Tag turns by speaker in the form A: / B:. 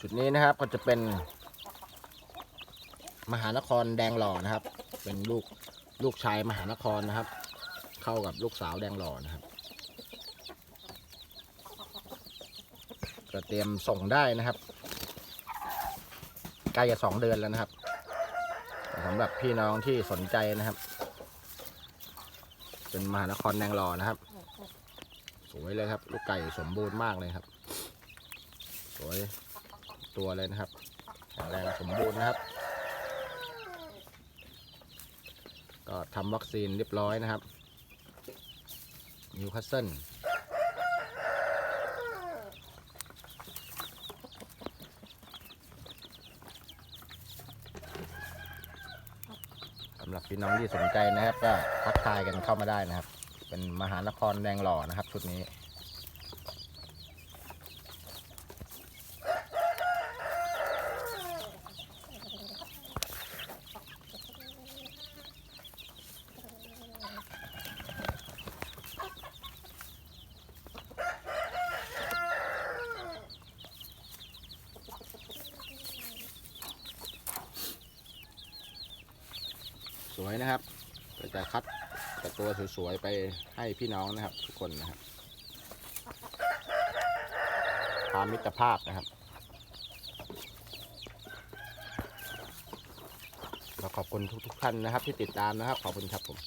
A: จุดนี้นะครับก็จะเป็น มหานครแดงหล่อนะครับ เป็นลูกลูกชายมหานครนะครับ เข้ากับลูกสาวแดงหล่อนะครับ ก็เตรียมส่งได้นะครับใกล้จะสองเดือนแล้วนะครับสำหรับพี่น้องที่สนใจนะครับ เป็นมหานครแดงหล่อนะครับ สวยเลยครับ ลูกไก่สมบูรณ์มากเลยครับ สวย ตัวเลยนะครับแข็งแรงสมบูรณ์นะครับ ก็ทำวัคซีนเรียบร้อยนะครับนิวคาสเซิลสำหรับพี่น้องที่สนใจนะครับ ก็ทักทายกันเข้ามาได้นะครับ เป็นมหานครแดงหล่อนะครับชุดนี้ สวยนะครับก็จะคัดแต่ตัวสวยๆไปให้พี่น้องนะครับ ทุกคนนะครับตามมิตรภาพนะครับเราขอบคุณทุกๆท่านนะครับ ที่ติดตามนะครับ ขอบคุณครับผม